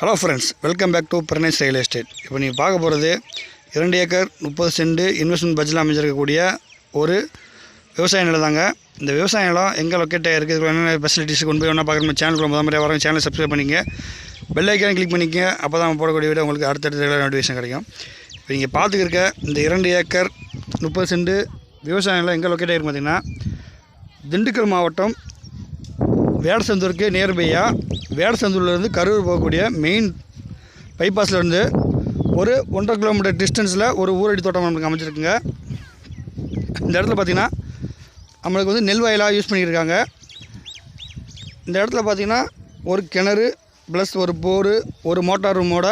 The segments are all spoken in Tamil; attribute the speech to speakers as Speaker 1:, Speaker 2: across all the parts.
Speaker 1: Hello friends welcome back to Pranesh real estate இப்போ நீங்கள் பார்க்க போகிறது இரண்டு ஏக்கர் முப்பது சென்ட் இன்வெஸ்ட்மெண்ட் பட்ஜெட்டில் அமைஞ்சிருக்கக்கூடிய ஒரு விவசாய நிலம் தாங்க. இந்த விவசாய நிலம் எங்கே லொக்கேட் இருக்குது என்னென்ன ஃபெசிலிட்டிஸ் கொண்டு போய் ஒன்றா பார்க்குற சேனலுக்கு முதல் முறையாக வரவங்க சேனலை சப்ஸ்கிரைப் பண்ணிங்க பெல் ஐக்கான கிளிக் பண்ணிக்க அப்போ தான் போடக்கூடிய வீடியோ உங்களுக்கு அடுத்தடுத்த ரெகுலர் நோட்டிஃபிகேஷன் கிடைக்கும். இப்போ நீங்கள் பார்த்துக்கிருக்க இந்த இரண்டு ஏக்கர் முப்பது சென்ட் விவசாய நிலம் எங்கே லொக்கேட் ஆகிருக்கு பார்த்தீங்கன்னா திண்டுக்கல் மாவட்டம் வேடசந்தூருக்கு நியர்பையாக வேடசந்தூர்லேருந்து கரூர் போகக்கூடிய மெயின் பைபாஸ்லேருந்து ஒரு ஒன்றரை கிலோமீட்டர் டிஸ்டன்ஸில் ஒரு ஊரடி தோட்டம் நம்மளுக்கு அமைச்சிருக்குங்க இந்த இடத்துல பார்த்திங்கன்னா நம்மளுக்கு வந்து நெல் வயலாக யூஸ் பண்ணியிருக்காங்க இந்த இடத்துல பார்த்திங்கன்னா ஒரு கிணறு ப்ளஸ் ஒரு போர் ஒரு மோட்டார் ரூமோட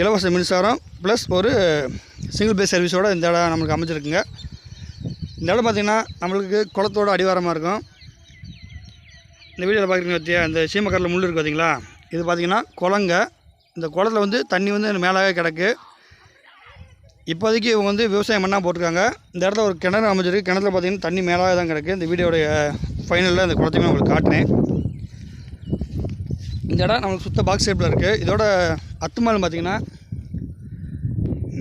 Speaker 1: இலவச மின்சாரம் ப்ளஸ் ஒரு சிங்கிள் பேஸ் சர்வீஸோட இந்த இடம் நம்மளுக்கு அமைச்சிருக்குங்க இந்த இடம் பார்த்திங்கன்னா நம்மளுக்கு குளத்தோட அடிவாரமாக இருக்கும். இந்த வீடியோவில் பார்க்குறீங்க பார்த்தியா இந்த சீமக்கரில் முள் இருக்குது பார்த்தீங்களா இது பார்த்திங்கன்னா குளங்க இந்த குளத்துல வந்து தண்ணி வந்து மேலாக கிடக்கு. இப்போதைக்கு இவங்க வந்து விவசாயம் பண்ணால் போட்டிருக்காங்க. இந்த இடத்துல ஒரு கிணறு அமைஞ்சிருக்கு. கிணத்துல பார்த்தீங்கன்னா தண்ணி மேலாக தான் கிடக்கு. இந்த வீடியோடைய ஃபைனலில் அந்த குளத்தையுமே உங்களுக்கு காட்டினேன் இந்த இடம் நம்மளுக்கு சுத்த பாக்ஸ் ஷேப்பில் இருக்குது இதோட அத்துமாலும் பார்த்தீங்கன்னா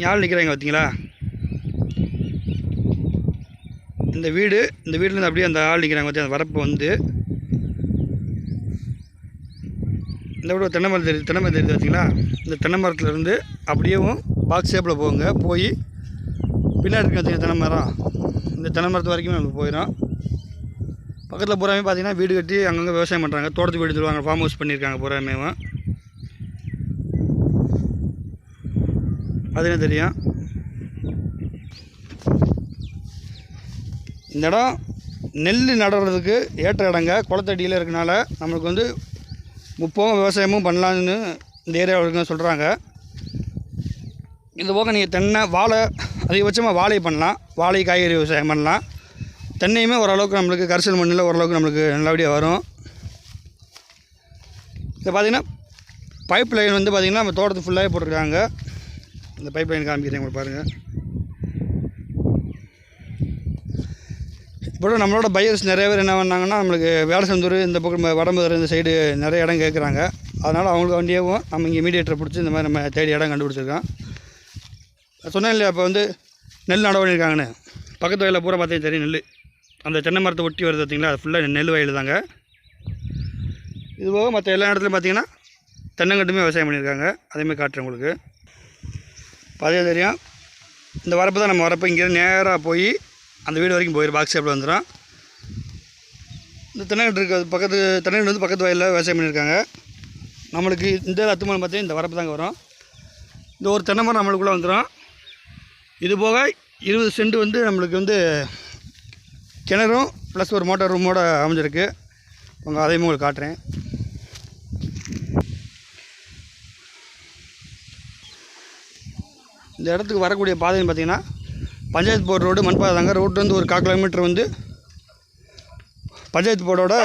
Speaker 1: ஞாள் நிற்கிறாங்க பார்த்தீங்களா இந்த வீடு இந்த வீட்டிலேருந்து அப்படியே அந்த ஆள் நிற்கிறாங்க பார்த்தியா அந்த வரப்பு வந்து. இந்த விட தென்னை மரம் தெரியுது தென்னை மரம் தெரியுது பார்த்தீங்களா இந்த தென்னை மரத்துலேருந்து அப்படியேவும் பாக்ஸ் ஷேப்பில் போங்க. போய் பின்னாடி இருக்கு தென்னை மரம். இந்த தென்னை மரத்து வரைக்கும் நம்ம போயிடும். பக்கத்தில் பூராமே பார்த்தீங்கன்னா வீடு கட்டி அங்கங்கே விவசாயம் பண்ணுறாங்க தோட்டத்து வீடு சொல்லுவாங்க ஃபார்ம் ஹவுஸ் பண்ணியிருக்காங்க பூராமேவும் அது என்ன தெரியும்? இந்த இடம் நெல் நடுறதுக்கு ஏற்ற இடங்க. குளத்தடியில் இருக்கனால நம்மளுக்கு வந்து முப்போகம் விவசாயமும் பண்ணலான்னு இந்த ஏரியாவில் சொல்கிறாங்க இது போக நீங்கள் தென்னை வாழை அதிகபட்சமாக வாழை பண்ணலாம். வாழை காய்கறி விவசாயம் பண்ணலாம். தென்னையுமே ஓரளவுக்கு நம்மளுக்கு கரிசல் மண்ணில் ஓரளவுக்கு நம்மளுக்கு நல்லபடியாக வரும். இது பார்த்திங்கன்னா பைப் லைன் வந்து பார்த்திங்கன்னா நம்ம தோட்டத்து ஃபுல்லாகவே போட்டிருக்காங்க. இந்த பைப் லைன் காமிக்கிறேன் உங்களுக்கு பாருங்கள் இப்போ நம்மளோட பையர்ஸ் நிறைய பேர் என்ன பண்ணாங்கன்னா நம்மளுக்கு வேடசந்தூர் இந்த பக்கம் வடம்புதர் இந்த சைடு நிறைய இடம் கேட்குறாங்க அதனால் அவங்களுக்கு வண்டியாகவும் நம்ம இங்கே மீடியேட்டரை பிடிச்சி இந்த மாதிரி நம்ம தேடி இடம் கண்டுபிடிச்சிருக்கோம். சொன்னேன் இல்லையா இப்போ வந்து நெல் நட பண்ணியிருக்காங்கன்னு பக்கத்து வயலில் பூரா பார்த்தீங்கன்னா தெரியும் நெல் அந்த தென்னை மரத்தை ஒட்டி வருது பார்த்திங்களா அது ஃபுல்லாக நெல் வயல் தாங்க இது போக மற்ற எல்லா இடத்துலையும் பார்த்தீங்கன்னா தென்னங்கட்டுமே விவசாயம் பண்ணியிருக்காங்க அதேமாதிரி காட்டுறேன் உங்களுக்கு. பார்த்தே தெரியும். இந்த வரப்பு தான் நம்ம வரப்போ. இங்கேருந்து நேராக போய் அந்த வீடு வரைக்கும் போயிடும் பாக்ஸ் ஷேப்பில் வந்துடும் இந்த தென்னங்கட்டு இருக்கிறது பக்கத்து தென்னங்கட்டு வந்து பக்கத்து வயலில் விவசாயம் பண்ணியிருக்காங்க நம்மளுக்கு இந்த அத்துமலம் பார்த்தீங்கன்னா இந்த வரப்பு தாங்க வரும். இந்த ஒரு தென்னை மரம் நம்மளுக்குள்ளே வந்துடும் இது போக இருபது சென்ட் வந்து நம்மளுக்கு வந்து கிணறும் ப்ளஸ் ஒரு மோட்டார் ரூமோட அமைஞ்சிருக்கு. உங்கள் அதையும் உங்களுக்கு காட்டுறேன். இந்த இடத்துக்கு வரக்கூடிய பாதைன்னு பார்த்தீங்கன்னா பஞ்சாயத்து போர்டு ரோடு மண்பாதை தாங்க ரோட்டு வந்து ஒரு கால் கிலோமீட்டர் வந்து பஞ்சாயத்து போர்டோட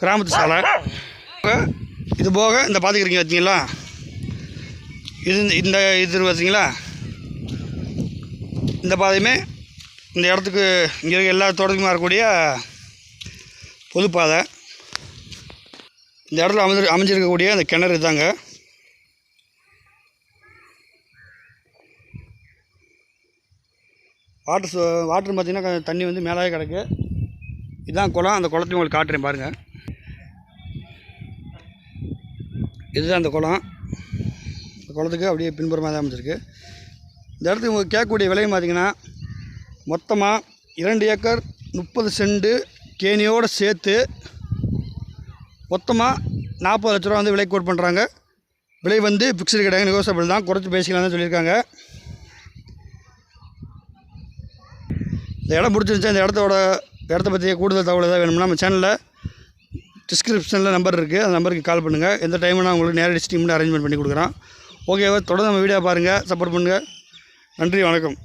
Speaker 1: கிராமத்து சாலை. இது போக இந்த பார்த்துக்கிறீங்க பார்த்தீங்களா இது இந்த இது பார்த்தீங்களா இந்த பாதையுமே இந்த இடத்துக்கு இங்கே இருக்க எல்லா தோட்டத்துக்குமே வரக்கூடிய பொதுப்பாதை. இந்த இடத்துல அமைஞ்சிரு அமைஞ்சிருக்கக்கூடிய அந்த கிணறு தாங்க வாட்டர் வாட்டர் பார்த்திங்கன்னா தண்ணி வந்து மேலே கிடக்கு. இதுதான் குளம். அந்த குளத்தையும் உங்களுக்கு காட்டுறேன் பாருங்கள் இதுதான் அந்த குளம். இந்த குளத்துக்கு அப்படியே பின்புறமாக தான் அமைச்சிருக்கு இந்த இடத்துக்கு உங்களுக்கு கேட்கக்கூடிய விலையும் பார்த்தீங்கன்னா மொத்தமாக இரண்டு ஏக்கர் முப்பது செண்டு கேணியோடு சேர்த்து மொத்தமாக நாற்பது லட்ச ரூபா வந்து விலை கோட் பண்ணுறாங்க விலை வந்து ஃபிக்ஸ்டு கிடையாது நெகோசியபிள் தான். குறைச்சி பேசிக்கலாம்னு சொல்லியிருக்காங்க. இந்த இடம் பிடிச்சிருந்துச்சா இந்த இடத்தோட இடத்த பற்றிய கூடுதல் தகவல் ஏதாவது வேணும்னா நம்ம சேனலில் டிஸ்கிரிப்ஷனில் நம்பர் இருக்குது அந்த நம்பருக்கு கால் பண்ணுங்கள் எந்த டைம்னா உங்களுக்கு நேரடி ஸ்டீம்னு அரேஞ்ச்மெண்ட் பண்ணி கொடுக்குறோம் ஓகேவா தொடர்ந்து நம்ம வீடியோ பாருங்கள் சப்போர்ட் பண்ணுங்கள் நன்றி வணக்கம்.